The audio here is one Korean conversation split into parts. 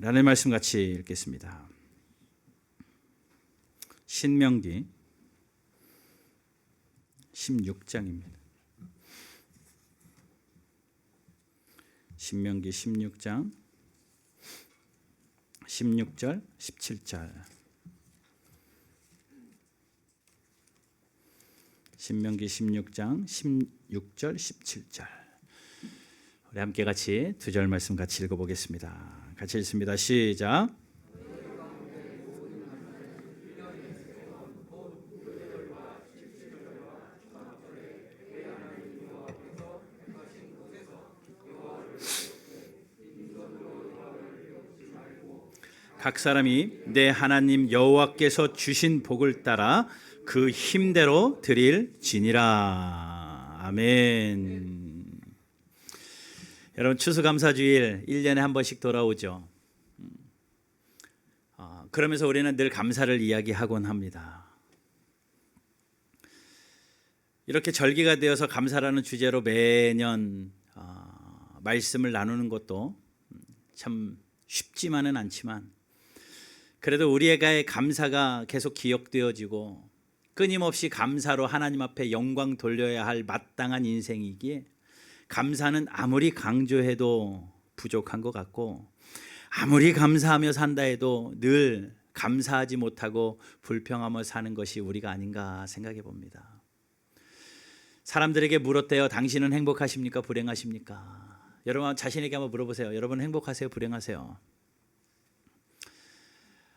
하나님의 말씀 같이 읽겠습니다. 신명기 16장입니다. 신명기 16장 16절 17절 신명기 16장 16절 17절 우리 함께 같이 두 절 말씀 같이 읽어보겠습니다. 같이 읽습니다. 시작. 각 사람이 내 하나님 여호와께서 주신 복을 따라 그 힘대로 드릴지니라. 아멘. 여러분 추수감사주일 1년에 한 번씩 돌아오죠. 어, 그러면서 우리는 늘 감사를 이야기하곤 합니다. 이렇게 절기가 되어서 감사라는 주제로 매년 어, 말씀을 나누는 것도 참 쉽지만은 않지만 그래도 우리의 감사가 계속 기억되어지고 끊임없이 감사로 하나님 앞에 영광 돌려야 할 마땅한 인생이기에 감사는 아무리 강조해도 부족한 것 같고 아무리 감사하며 산다 해도 늘 감사하지 못하고 불평하며 사는 것이 우리가 아닌가 생각해 봅니다. 사람들에게 물었대요. 당신은 행복하십니까? 불행하십니까? 여러분 자신에게 한번 물어보세요. 여러분 행복하세요? 불행하세요?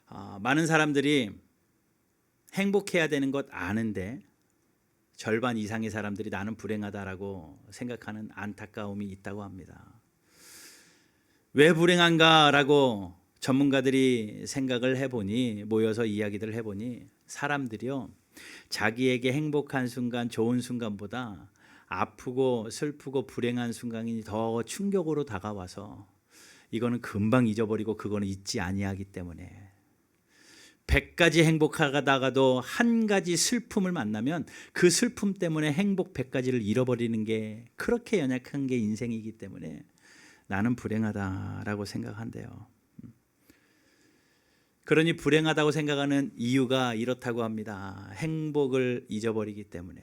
어, 많은 사람들이 행복해야 되는 것 아는데 절반 이상의 사람들이 나는 불행하다라고 생각하는 안타까움이 있다고 합니다. 왜 불행한가라고 전문가들이 생각을 해보니 모여서 이야기를 해보니 사람들이요 자기에게 행복한 순간 좋은 순간보다 아프고 슬프고 불행한 순간이 더 충격으로 다가와서 이거는 금방 잊어버리고 그거는 잊지 아니하기 때문에 100가지 행복하다가도 한 가지 슬픔을 만나면 그 슬픔 때문에 행복 100가지를 잃어버리는 게 그렇게 연약한 게 인생이기 때문에 나는 불행하다라고 생각한대요. 그러니 불행하다고 생각하는 이유가 이렇다고 합니다. 행복을 잊어버리기 때문에.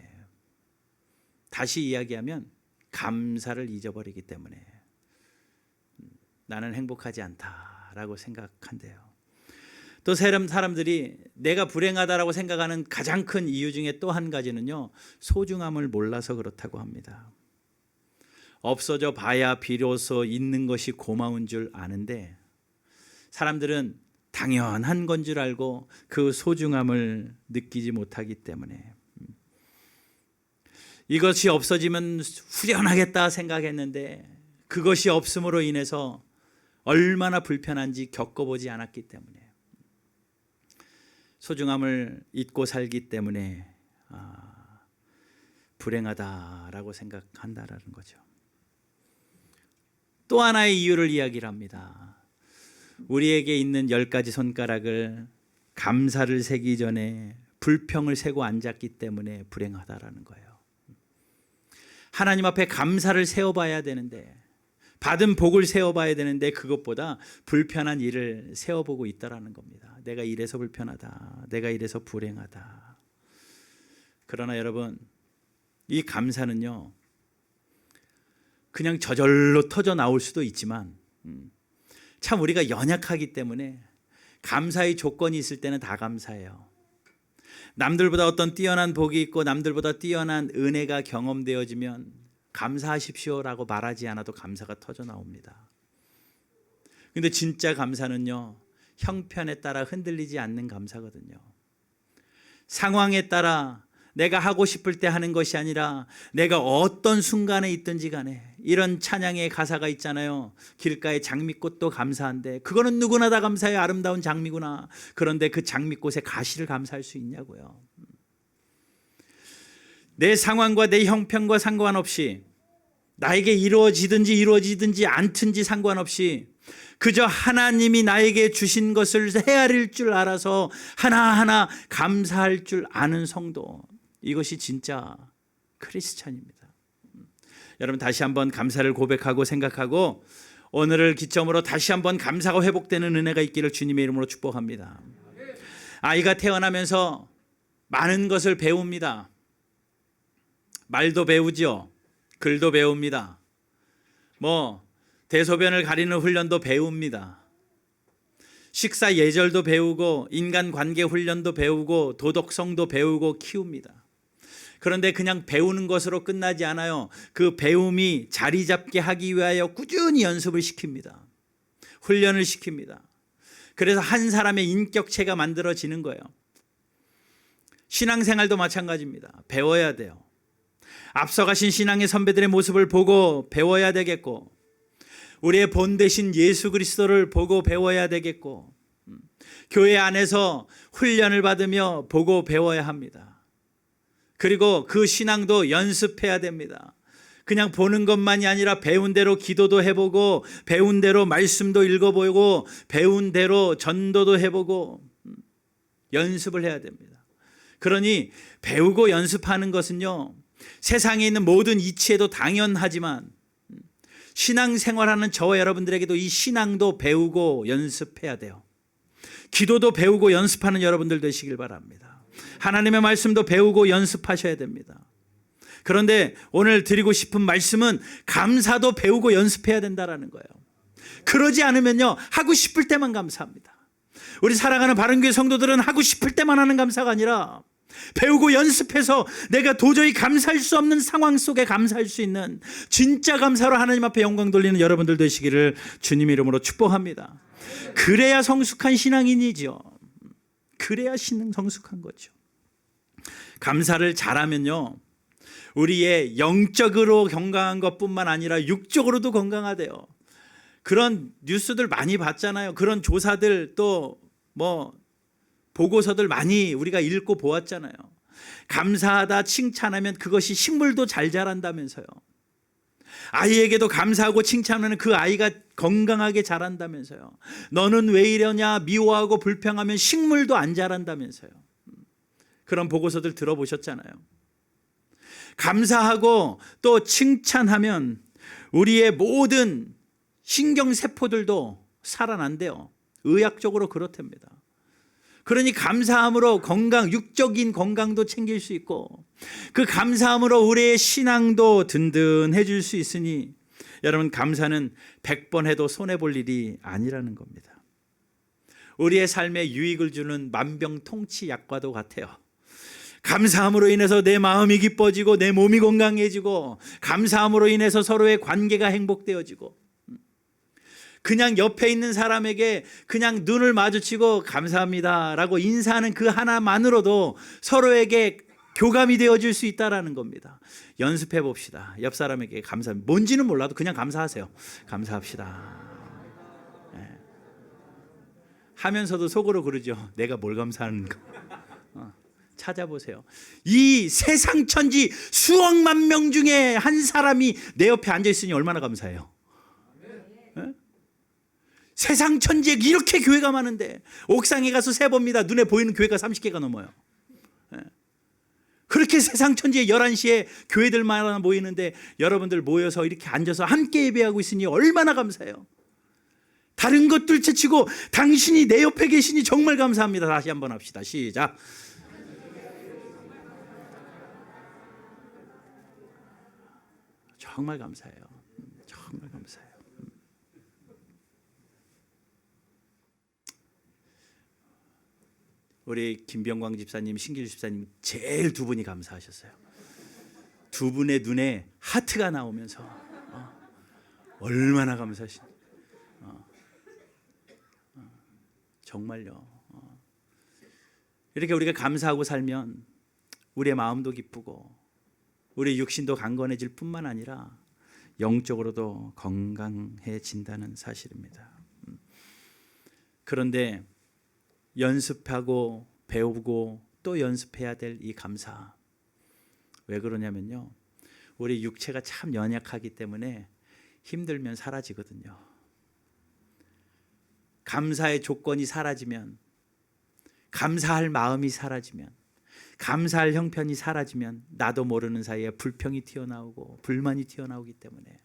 다시 이야기하면 감사를 잊어버리기 때문에 나는 행복하지 않다라고 생각한대요. 또 사람들이 내가 불행하다라고 생각하는 가장 큰 이유 중에 또 한 가지는요, 소중함을 몰라서 그렇다고 합니다. 없어져 봐야 비로소 있는 것이 고마운 줄 아는데, 사람들은 당연한 건 줄 알고 그 소중함을 느끼지 못하기 때문에, 이것이 없어지면 후련하겠다 생각했는데, 그것이 없음으로 인해서 얼마나 불편한지 겪어보지 않았기 때문에, 소중함을 잊고 살기 때문에 아, 불행하다라고 생각한다라는 거죠. 또 하나의 이유를 이야기를 합니다. 우리에게 있는 열 가지 손가락을 감사를 세기 전에 불평을 세고 앉았기 때문에 불행하다라는 거예요. 하나님 앞에 감사를 세워봐야 되는데 받은 복을 세워봐야 되는데 그것보다 불편한 일을 세워보고 있다라는 겁니다. 내가 이래서 불편하다. 내가 이래서 불행하다. 그러나 여러분, 이 감사는요, 그냥 저절로 터져 나올 수도 있지만, 음, 참 우리가 연약하기 때문에 감사의 조건이 있을 때는 다 감사해요. 남들보다 어떤 뛰어난 복이 있고 남들보다 뛰어난 은혜가 경험되어지면 감사하십시오라고 말하지 않아도 감사가 터져 나옵니다. 근데 진짜 감사는요, 형편에 따라 흔들리지 않는 감사거든요. 상황에 따라 내가 하고 싶을 때 하는 것이 아니라 내가 어떤 순간에 있든지 간에 이런 찬양의 가사가 있잖아요. 길가의 장미꽃도 감사한데 그거는 누구나 다 감사해요. 아름다운 장미구나. 그런데 그 장미꽃에 가시를 감사할 수 있냐고요. 내 상황과 내 형편과 상관없이 나에게 이루어지든지 이루어지든지 않든지 상관없이 그저 하나님이 나에게 주신 것을 헤아릴 줄 알아서 하나하나 감사할 줄 아는 성도. 이것이 진짜 크리스찬입니다. 여러분 다시 한번 감사를 고백하고 생각하고 오늘을 기점으로 다시 한번 감사가 회복되는 은혜가 있기를 주님의 이름으로 축복합니다. 아이가 태어나면서 많은 것을 배웁니다. 말도 배우지요. 글도 배웁니다. 뭐 대소변을 가리는 훈련도 배웁니다. 식사 예절도 배우고 인간 관계 훈련도 배우고 도덕성도 배우고 키웁니다. 그런데 그냥 배우는 것으로 끝나지 않아요. 그 배움이 자리 잡게 하기 위하여 꾸준히 연습을 시킵니다. 훈련을 시킵니다. 그래서 한 사람의 인격체가 만들어지는 거예요. 신앙생활도 마찬가지입니다. 배워야 돼요. 앞서가신 신앙의 선배들의 모습을 보고 배워야 되겠고, 우리의 본 대신 예수 그리스도를 보고 배워야 되겠고, 음, 교회 안에서 훈련을 받으며 보고 배워야 합니다. 그리고 그 신앙도 연습해야 됩니다. 그냥 보는 것만이 아니라 배운 대로 기도도 해보고, 배운 대로 말씀도 읽어보고, 배운 대로 전도도 해보고, 음, 연습을 해야 됩니다. 그러니 배우고 연습하는 것은요, 세상에 있는 모든 이치에도 당연하지만 신앙 생활하는 저와 여러분들에게도 이 신앙도 배우고 연습해야 돼요. 기도도 배우고 연습하는 여러분들 되시길 바랍니다. 하나님의 말씀도 배우고 연습하셔야 됩니다. 그런데 오늘 드리고 싶은 말씀은 감사도 배우고 연습해야 된다라는 거예요. 그러지 않으면요, 하고 싶을 때만 감사합니다. 우리 사랑하는 바른교회 성도들은 하고 싶을 때만 하는 감사가 아니라 배우고 연습해서 내가 도저히 감사할 수 없는 상황 속에 감사할 수 있는 진짜 감사로 하나님 앞에 영광 돌리는 여러분들 되시기를 주님 이름으로 축복합니다. 그래야 성숙한 신앙인이죠. 그래야 신앙 성숙한 거죠. 감사를 잘하면요. 우리의 영적으로 건강한 것뿐만 아니라 육적으로도 건강하대요. 그런 뉴스들 많이 봤잖아요. 그런 조사들 또뭐 보고서들 많이 우리가 읽고 보았잖아요. 감사하다 칭찬하면 그것이 식물도 잘 자란다면서요. 아이에게도 감사하고 칭찬하면 그 아이가 건강하게 자란다면서요. 너는 왜 이러냐 미워하고 불평하면 식물도 안 자란다면서요. 그런 보고서들 들어보셨잖아요. 감사하고 또 칭찬하면 우리의 모든 신경세포들도 살아난대요. 의학적으로 그렇답니다. 그러니 감사함으로 건강, 육적인 건강도 챙길 수 있고 그 감사함으로 우리의 신앙도 든든해질 수 있으니 여러분 감사는 100번 해도 손해 볼 일이 아니라는 겁니다. 우리의 삶에 유익을 주는 만병통치 약과도 같아요. 감사함으로 인해서 내 마음이 기뻐지고 내 몸이 건강해지고 감사함으로 인해서 서로의 관계가 행복되어지고 그냥 옆에 있는 사람에게 그냥 눈을 마주치고 감사합니다 라고 인사하는 그 하나만으로도 서로에게 교감이 되어질 수 있다라는 겁니다. 연습해 봅시다. 옆 사람에게 감사. 뭔지는 몰라도 그냥 감사하세요. 감사합시다. 네. 하면서도 속으로 그러죠. 내가 뭘 감사하는 거. 어, 찾아보세요. 이 세상 천지 수억만 명 중에 한 사람이 내 옆에 앉아 있으니 얼마나 감사해요. 세상 천지에 이렇게 교회가 많은데 옥상에 가서 세 봅니다. 눈에 보이는 교회가 30개가 넘어요. 예. 그렇게 세상 천지에 11시에 교회들만 모이는데 여러분들 모여서 이렇게 앉아서 함께 예배하고 있으니 얼마나 감사해요. 다른 것들 채치고 당신이 내 옆에 계시니 정말 감사합니다. 다시 한번 합시다. 시작. 정말 감사해요. 정말 감사해요. 우리 김병광 집사님, 신길 집사님 제일 두 분이 감사하셨어요. 두 분의 눈에 하트가 나오면서 어, 얼마나 감사하신. 어, 어, 정말요. 어. 이렇게 우리가 감사하고 살면 우리의 마음도 기쁘고 우리 육신도 강건해질 뿐만 아니라 영적으로도 건강해진다는 사실입니다. 음. 그런데 연습하고 배우고 또 연습해야 될 이 감사. 왜 그러냐면요. 우리 육체가 참 연약하기 때문에 힘들면 사라지거든요. 감사의 조건이 사라지면, 감사할 마음이 사라지면, 감사할 형편이 사라지면 나도 모르는 사이에 불평이 튀어나오고 불만이 튀어나오기 때문에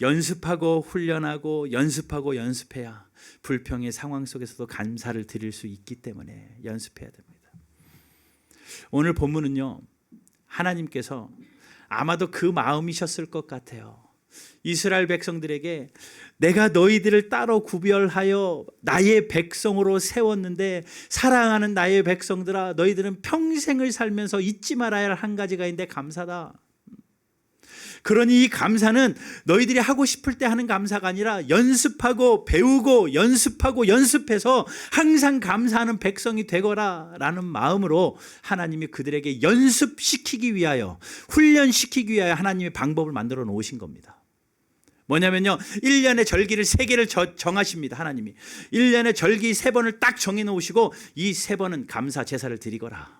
연습하고 훈련하고 연습하고 연습해야 불평의 상황 속에서도 감사를 드릴 수 있기 때문에 연습해야 됩니다. 오늘 본문은요. 하나님께서 아마도 그 마음이셨을 것 같아요. 이스라엘 백성들에게 내가 너희들을 따로 구별하여 나의 백성으로 세웠는데 사랑하는 나의 백성들아 너희들은 평생을 살면서 잊지 말아야 할 한 가지가 있는데 감사다. 그러니 이 감사는 너희들이 하고 싶을 때 하는 감사가 아니라 연습하고 배우고 연습하고 연습해서 항상 감사하는 백성이 되거라 라는 마음으로 하나님이 그들에게 연습시키기 위하여 훈련시키기 위하여 하나님의 방법을 만들어 놓으신 겁니다. 뭐냐면요. 1년의 절기를 세 개를 정하십니다. 하나님이. 1년의 절기 세 번을 딱 정해 놓으시고 이세 번은 감사 제사를 드리거라.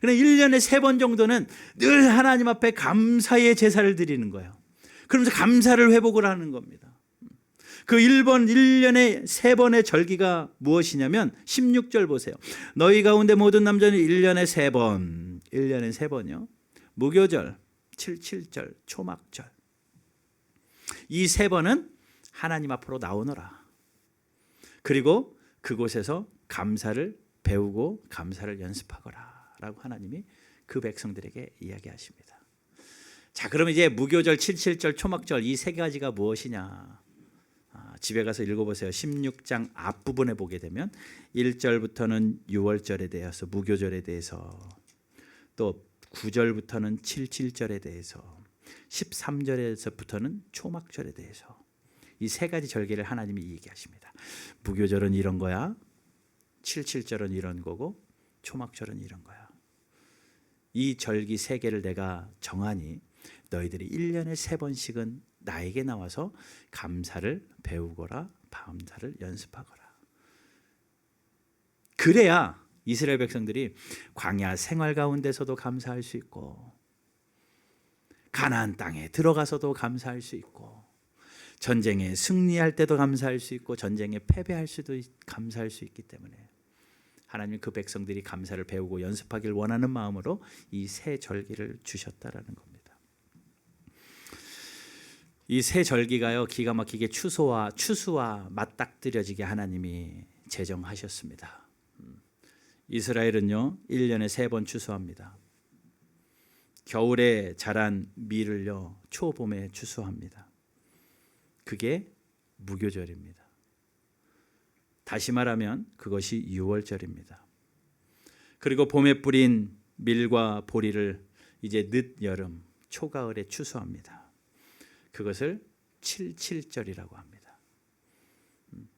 그래 1년에 세 번 정도는 늘 하나님 앞에 감사의 제사를 드리는 거예요. 그러면서 감사를 회복을 하는 겁니다. 그 1번 1년에 세 번의 절기가 무엇이냐면 16절 보세요. 너희 가운데 모든 남자는 1년에 세 번. 1년에 세 번이요. 무교절, 77절, 초막절. 이 세 번은 하나님 앞으로 나오너라. 그리고 그곳에서 감사를 배우고 감사를 연습하거라. 라고 하나님이 그 백성들에게 이야기하십니다. 자, 그러면 이제 무교절, 77절, 초막절 이 세 가지가 무엇이냐? 아, 집에 가서 읽어보세요. 16장 앞부분에 보게 되면 1절부터는 6월절에 대해서 무교절에 대해서 또 9절부터는 77절에 대해서 13절에서부터는 초막절에 대해서 이 세 가지 절기를 하나님이 얘기하십니다. 무교절은 이런 거야. 77절은 이런 거고 초막절은 이런 거야. 이 절기 세 개를 내가 정하니 너희들이 1년에 세 번씩은 나에게 나와서 감사를 배우거라 감사를 연습하거라. 그래야 이스라엘 백성들이 광야 생활 가운데서도 감사할 수 있고 가나안 땅에 들어가서도 감사할 수 있고 전쟁에 승리할 때도 감사할 수 있고 전쟁에 패배할 수도 감사할 수 있기 때문에 하나님 그 백성들이 감사를 배우고 연습하길 원하는 마음으로 이 새 절기를 주셨다라는 겁니다. 이 새 절기가요 기가 막히게 추수와 추수와 맞닥뜨려지게 하나님이 제정하셨습니다. 음. 이스라엘은요 1년에 세 번 추수합니다. 겨울에 자란 밀을요 초봄에 추수합니다. 그게 무교절입니다. 다시 말하면 그것이 6월절입니다. 그리고 봄에 뿌린 밀과 보리를 이제 늦여름, 초가을에 추수합니다. 그것을 77절이라고 합니다.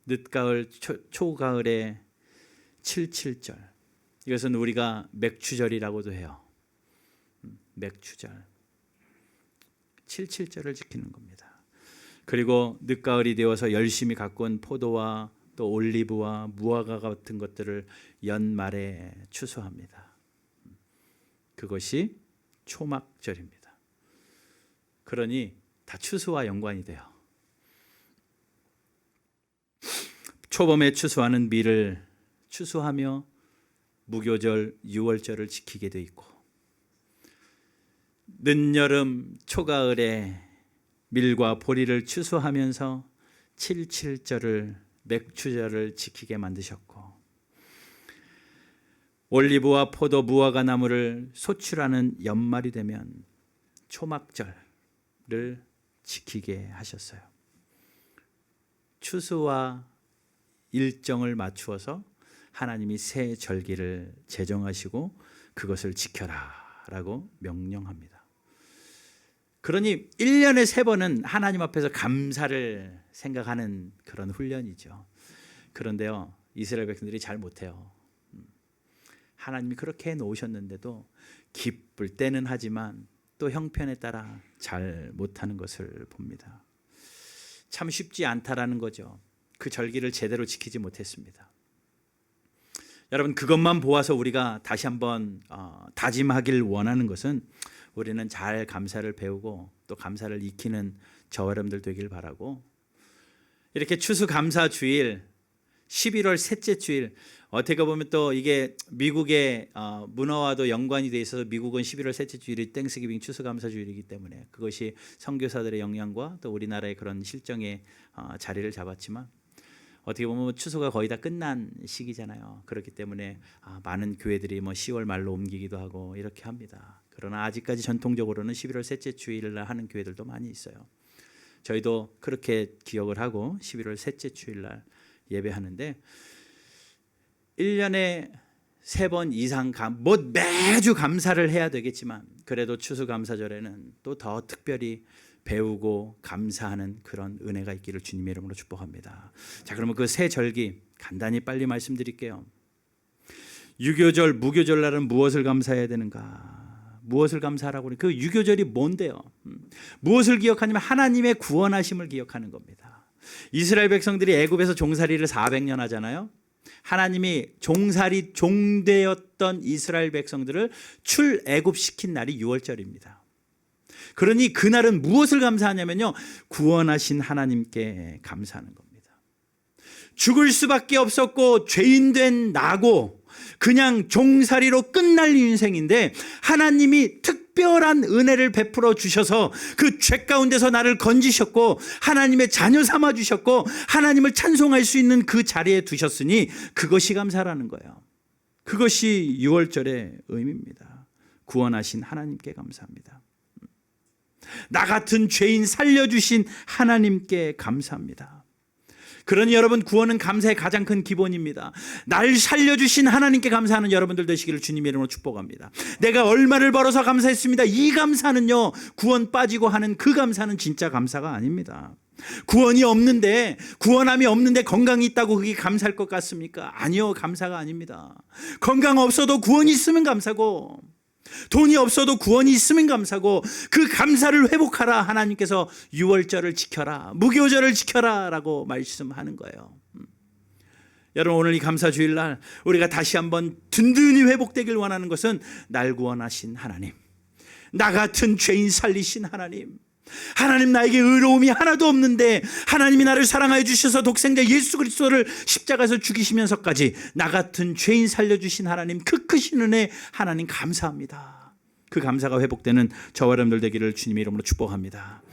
늦가을, 초, 가을에 77절. 이것은 우리가 맥추절이라고도 해요. 맥추절. 77절을 지키는 겁니다. 그리고 늦가을이 되어서 열심히 가꾼 포도와 또 올리브와 무화과 같은 것들을 연말에 추수합니다. 그것이 초막절입니다. 그러니 다 추수와 연관이 돼요. 초범에 추수하는 밀을 추수하며 무교절 6월절을 지키게 돼 있고 늦여름 초가을에 밀과 보리를 추수하면서 77절을 맥추절을 지키게 만드셨고 올리브와 포도 무화과 나무를 소출하는 연말이 되면 초막절을 지키게 하셨어요. 추수와 일정을 맞추어서 하나님이 새 절기를 제정하시고 그것을 지켜라라고 명령합니다. 그러니 1년에 세 번은 하나님 앞에서 감사를 생각하는 그런 훈련이죠. 그런데요, 이스라엘 백성들이 잘 못해요. 음. 하나님이 그렇게 놓으셨는데도 기쁠 때는 하지만 또 형편에 따라 잘 못하는 것을 봅니다. 참 쉽지 않다라는 거죠. 그 절기를 제대로 지키지 못했습니다. 여러분 그것만 보아서 우리가 다시 한번 어, 다짐하길 원하는 것은 우리는 잘 감사를 배우고 또 감사를 익히는 저와 여러분들 되길 바라고 이렇게 추수감사 주일 11월 셋째 주일 어떻게 보면 또 이게 미국의 어, 문화와도 연관이 돼 있어서 미국은 11월 셋째 주일이 땡스기빙 추수감사 주일이기 때문에 그것이 선교사들의 영향과 또 우리나라의 그런 실정에 어, 자리를 잡았지만 어떻게 보면 추수가 거의 다 끝난 시기잖아요. 그렇기 때문에 아, 많은 교회들이 뭐 10월 말로 옮기기도 하고 이렇게 합니다. 그러나 아직까지 전통적으로는 11월 셋째 주일 날 하는 교회들도 많이 있어요. 저희도 그렇게 기억을 하고 11월 셋째 주일 날 예배하는데 1년에 세 번 이상 감, 뭐 매주 감사를 해야 되겠지만 그래도 추수감사절에는 또 더 특별히 배우고 감사하는 그런 은혜가 있기를 주님의 이름으로 축복합니다. 자, 그러면 그세 절기 간단히 빨리 말씀드릴게요. 유교절, 무교절 날은 무엇을 감사해야 되는가? 무엇을 감사하라고? 그 유교절이 뭔데요? 음, 무엇을 기억하냐면 하나님의 구원하심을 기억하는 겁니다. 이스라엘 백성들이 애굽에서 종살이를 400년 하잖아요. 하나님이 종살이 종되었던 이스라엘 백성들을 출애굽시킨 날이 6월절입니다. 그러니 그날은 무엇을 감사하냐면요. 구원하신 하나님께 감사하는 겁니다. 죽을 수밖에 없었고 죄인 된 나고 그냥 종살이로 끝날 인생인데 하나님이 특별한 은혜를 베풀어 주셔서 그 죄 가운데서 나를 건지셨고 하나님의 자녀 삼아 주셨고 하나님을 찬송할 수 있는 그 자리에 두셨으니 그것이 감사라는 거예요. 그것이 6월절의 의미입니다. 구원하신 하나님께 감사합니다. 나 같은 죄인 살려주신 하나님께 감사합니다. 그러니 여러분 구원은 감사의 가장 큰 기본입니다. 날 살려주신 하나님께 감사하는 여러분들 되시기를 주님의 이름으로 축복합니다. 내가 얼마를 벌어서 감사했습니다. 이 감사는요 구원 빠지고 하는 그 감사는 진짜 감사가 아닙니다. 구원이 없는데 구원함이 없는데 건강이 있다고 그게 감사할 것 같습니까? 아니요 감사가 아닙니다. 건강 없어도 구원이 있으면 감사고 돈이 없어도 구원이 있으면 감사고 그 감사를 회복하라 하나님께서 유월절을 지켜라 무교절을 지켜라라고 말씀하는 거예요. 음. 여러분 오늘 이 감사 주일날 우리가 다시 한번 든든히 회복되길 원하는 것은 날 구원하신 하나님, 나 같은 죄인 살리신 하나님. 하나님 나에게 의로움이 하나도 없는데 하나님이 나를 사랑하여 주셔서 독생자 예수 그리스도를 십자가에서 죽이시면서까지 나 같은 죄인 살려주신 하나님 그 크신 은혜 하나님 감사합니다. 그 감사가 회복되는 저와 여러분들 되기를 주님의 이름으로 축복합니다.